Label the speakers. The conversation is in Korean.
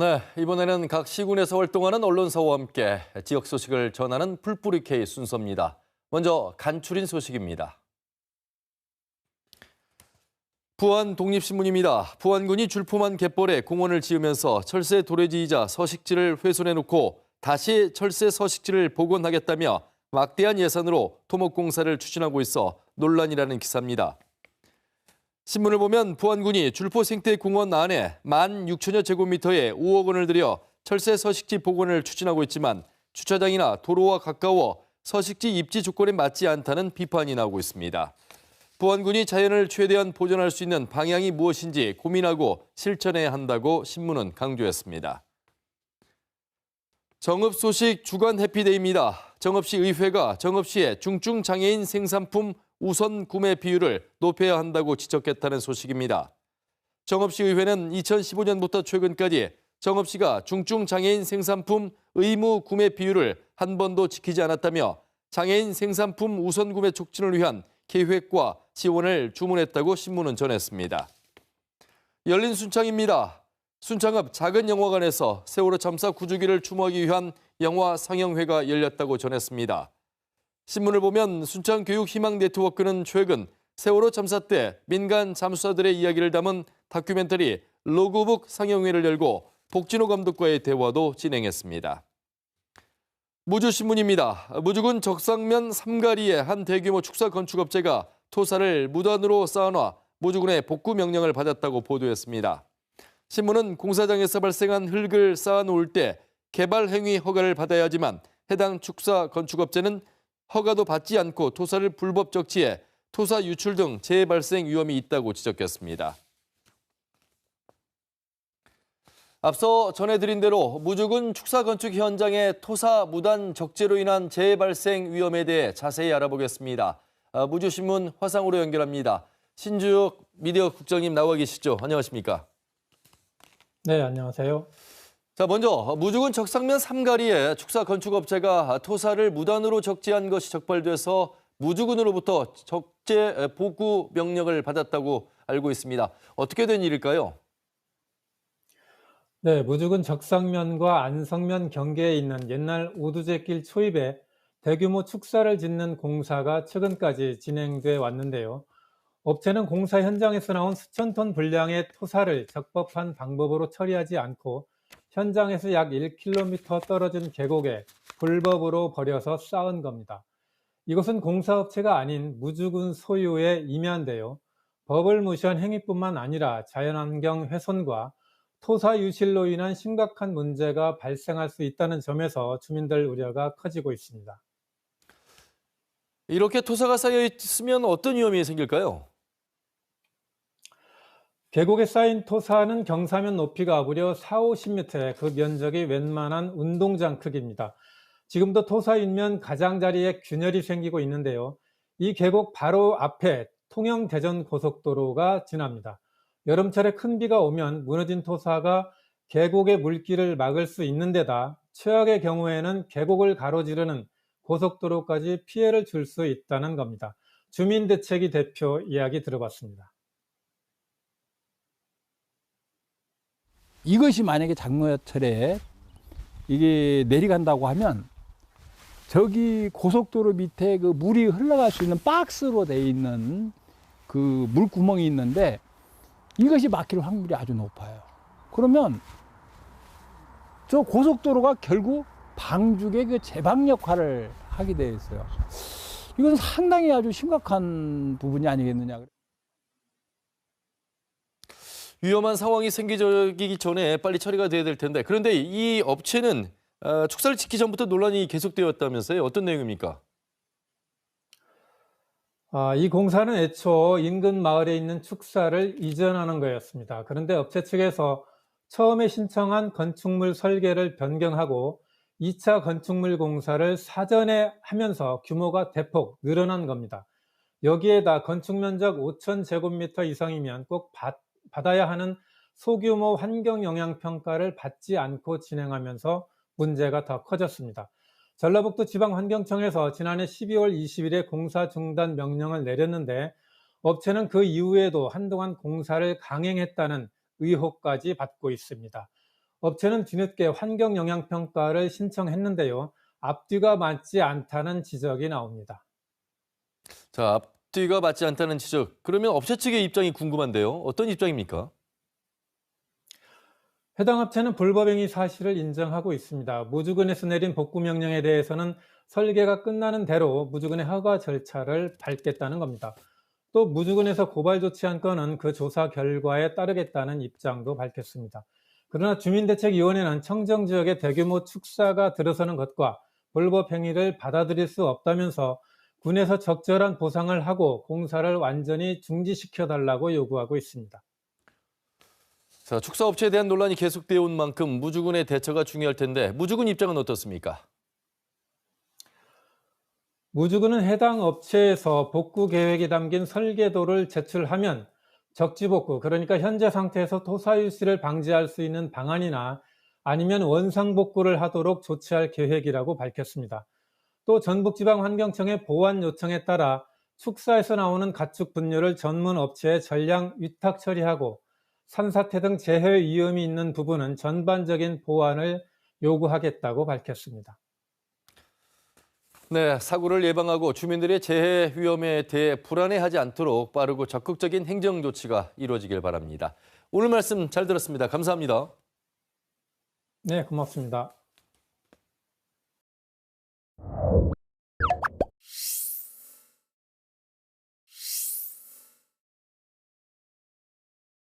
Speaker 1: 네, 이번에는 각 시군에서 활동하는 언론사와 함께 지역 소식을 전하는 풀뿌리 K 순서입니다. 먼저 간추린 소식입니다. 부안 독립신문입니다. 부안군이 줄포만 갯벌에 공원을 지으면서 철새 도래지이자 서식지를 훼손해놓고 다시 철새 서식지를 복원하겠다며 막대한 예산으로 토목공사를 추진하고 있어 논란이라는 기사입니다. 신문을 보면 부안군이 줄포 생태공원 안에 1만 6천여 제곱미터에 5억 원을 들여 철새 서식지 복원을 추진하고 있지만 주차장이나 도로와 가까워 서식지 입지 조건에 맞지 않다는 비판이 나오고 있습니다. 부안군이 자연을 최대한 보존할 수 있는 방향이 무엇인지 고민하고 실천해야 한다고 신문은 강조했습니다. 정읍 소식 주간 해피데이입니다. 정읍시 의회가 정읍시의 중증장애인 생산품 우선 구매 비율을 높여야 한다고 지적했다는 소식입니다. 정읍시 의회는 2015년부터 최근까지 정읍시가 중증장애인 생산품 의무 구매 비율을 한 번도 지키지 않았다며 장애인 생산품 우선 구매 촉진을 위한 계획과 지원을 주문했다고 신문은 전했습니다. 열린 순창입니다. 순창읍 작은 영화관에서 세월호 참사 구주기를 추모하기 위한 영화 상영회가 열렸다고 전했습니다. 신문을 보면 순창교육희망네트워크는 최근 세월호 참사 때 민간 잠수사들의 이야기를 담은 다큐멘터리 로그북 상영회를 열고 복진호 감독과의 대화도 진행했습니다. 무주신문입니다. 무주군 적상면 삼가리의 한 대규모 축사 건축업체가 토사를 무단으로 쌓아놔 무주군의 복구 명령을 받았다고 보도했습니다. 신문은 공사장에서 발생한 흙을 쌓아놓을 때 개발 행위 허가를 받아야 하지만 해당 축사 건축업체는 허가도 받지 않고 토사를 불법 적치해 토사 유출 등 재발생 위험이 있다고 지적했습니다. 앞서 전해드린 대로 무주군 축사 건축 현장의 토사 무단 적재로 인한 재발생 위험에 대해 자세히 알아보겠습니다. 아, 무주신문 화상으로 연결합니다. 신주혁 미디어 국장님 나와 계시죠? 안녕하십니까?
Speaker 2: 네, 안녕하세요.
Speaker 1: 자, 먼저 무주군 적상면 삼가리에 축사 건축업체가 토사를 무단으로 적재한 것이 적발돼서 무주군으로부터 적재 복구 명령을 받았다고 알고 있습니다. 어떻게 된 일일까요?
Speaker 2: 네, 무주군 적상면과 안성면 경계에 있는 옛날 오두제길 초입에 대규모 축사를 짓는 공사가 최근까지 진행돼 왔는데요. 업체는 공사 현장에서 나온 수천 톤 분량의 토사를 적법한 방법으로 처리하지 않고 현장에서 약 1km 떨어진 계곡에 불법으로 버려서 쌓은 겁니다. 이것은 공사업체가 아닌 무주군 소유의 임야인데요. 법을 무시한 행위뿐만 아니라 자연환경 훼손과 토사 유실로 인한 심각한 문제가 발생할 수 있다는 점에서 주민들 우려가 커지고 있습니다.
Speaker 1: 이렇게 토사가 쌓여 있으면 어떤 위험이 생길까요?
Speaker 2: 계곡에 쌓인 토사는 경사면 높이가 무려 4, 50m에 그 면적이 웬만한 운동장 크기입니다. 지금도 토사 인면 가장자리에 균열이 생기고 있는데요. 이 계곡 바로 앞에 통영 대전 고속도로가 지납니다. 여름철에 큰 비가 오면 무너진 토사가 계곡의 물길을 막을 수 있는 데다 최악의 경우에는 계곡을 가로지르는 고속도로까지 피해를 줄 수 있다는 겁니다. 주민대책위 대표 이야기 들어봤습니다.
Speaker 3: 이것이 만약에 장마철에 이게 내려간다고 하면 저기 고속도로 밑에 그 물이 흘러갈 수 있는 박스로 되어 있는 그 물구멍이 있는데 이것이 막힐 확률이 아주 높아요. 그러면 저 고속도로가 결국 방죽의 그 제방 역할을 하게 되어 있어요. 이건 상당히 아주 심각한 부분이 아니겠느냐.
Speaker 1: 위험한 상황이 생기기 전에 빨리 처리가 돼야 될 텐데 그런데 이 업체는 어, 축사를 짓기 전부터 논란이 계속되었다면서요? 어떤 내용입니까?
Speaker 2: 아, 이 공사는 애초 인근 마을에 있는 축사를 이전하는 거였습니다. 그런데 업체 측에서 처음에 신청한 건축물 설계를 변경하고 2차 건축물 공사를 사전에 하면서 규모가 대폭 늘어난 겁니다. 여기에다 건축 면적 5천 제곱미터 이상이면 꼭 받, 받아야 하는 소규모 환경 영향 평가를 받지 않고 진행하면서 문제가 더 커졌습니다. 전라북도 지방환경청에서 지난해 12월 20일에 공사 중단 명령을 내렸는데 업체는 그 이후에도 한동안 공사를 강행했다는 의혹까지 받고 있습니다. 업체는 뒤늦게 환경 영향 평가를 신청했는데요. 앞뒤가 맞지 않다는 지적이 나옵니다.
Speaker 1: 자, 앞뒤가 맞지 않다는 지적. 그러면 업체 측의 입장이 궁금한데요. 어떤 입장입니까?
Speaker 2: 해당 업체는 불법행위 사실을 인정하고 있습니다. 무주군에서 내린 복구 명령에 대해서는 설계가 끝나는 대로 무주군의 허가 절차를 밟겠다는 겁니다. 또 무주군에서 고발 조치한 건은 그 조사 결과에 따르겠다는 입장도 밝혔습니다. 그러나 주민대책위원회는 청정 지역의 대규모 축사가 들어서는 것과 불법 행위를 받아들일 수 없다면서 군에서 적절한 보상을 하고 공사를 완전히 중지시켜 달라고 요구하고 있습니다.
Speaker 1: 자, 축사업체에 대한 논란이 계속되어 온 만큼 무주군의 대처가 중요할 텐데 무주군 입장은 어떻습니까?
Speaker 2: 무주군은 해당 업체에서 복구 계획이 담긴 설계도를 제출하면 적지 복구, 그러니까 현재 상태에서 토사유실을 방지할 수 있는 방안이나 아니면 원상 복구를 하도록 조치할 계획이라고 밝혔습니다. 또 전북지방환경청의 보완 요청에 따라 축사에서 나오는 가축 분뇨를 전문 업체에 전량 위탁 처리하고 산사태 등 재해 위험이 있는 부분은 전반적인 보완을 요구하겠다고 밝혔습니다.
Speaker 1: 네, 사고를 예방하고 주민들의 재해 위험에 대해 불안해하지 않도록 빠르고 적극적인 행정 조치가 이루어지길 바랍니다. 오늘 말씀 잘 들었습니다. 감사합니다.
Speaker 2: 네, 고맙습니다.